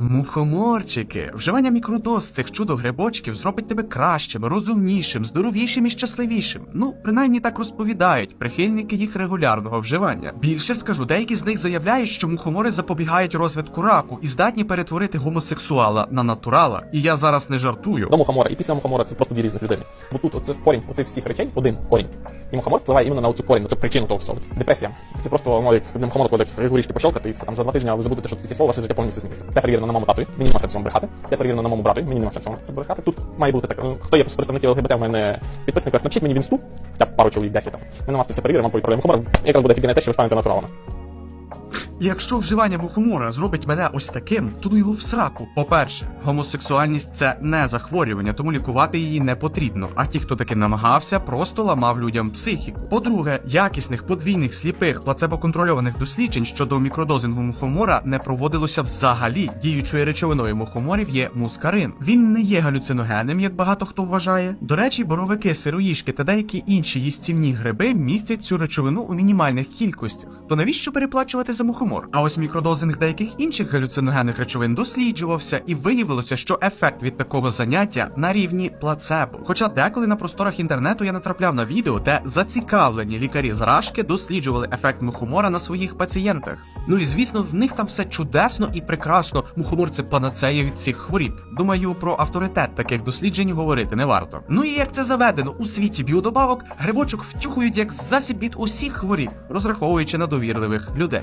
Мухоморчики, вживання мікродоз цих чудо-грибочків зробить тебе кращим, розумнішим, здоровішим і щасливішим. Ну, принаймні так розповідають прихильники їх регулярного вживання. Більше скажу, деякі з них заявляють, що мухомори запобігають розвитку раку і здатні перетворити гомосексуала на натурала. І я зараз не жартую. до мухомора і після мухомора це просто дві різних людини. Бо тут оце корінь оцих всіх речей, один корінь. І мухомор впливає іменно на цю корінь, на цю причину того всього. Депресія. Це просто ну, як для мухомора коли горішки пощолкати, і все там за два тижні ви забудете, що таке слово, ваше життя повністю зміниться. Це перевірено на моєму тату, мені нема сенсу брехати. Це перевірено на моєму брату, мені нема сенсу це брехати. Тут має бути так. ну, Хто є представників ЛГБТ, у мене підписників, напишіть мені в інсту, хоча пару чоловік, 10 там. Ми на вас це все перевіримо, мухомор. Якраз буде фігня те, що ви станете натуралами. І Якщо вживання мухомора зробить мене ось таким, то ну його в сраку. По-перше, гомосексуальність це не захворювання, тому лікувати її не потрібно. А ті, хто таки намагався, просто ламав людям психіку. По-друге, якісних подвійних сліпих плацебо-контрольованих досліджень щодо мікродозингу мухомора не проводилося взагалі. Діючою речовиною мухоморів є мускарин. Він не є галюциногенним, як багато хто вважає. До речі, боровики, сироїшки та деякі інші їстівні гриби містять цю речовину у мінімальних кількостях. То навіщо переплачувати за мухомор? А ось мікродозинг деяких інших галюциногенних речовин досліджувався і виявилося, що ефект від такого заняття на рівні плацебо. Хоча деколи на просторах інтернету я натрапляв на відео, де зацікавлені лікарі з рашки досліджували ефект мухомора на своїх пацієнтах. Ну і звісно, в них там все чудесно і прекрасно. Мухомор це панацея від всіх хворіб. Думаю, про авторитет таких досліджень говорити не варто. Ну і як це заведено у світі біодобавок, грибочок втюхують як засіб від усіх хворіб, розраховуючи на довірливих людей.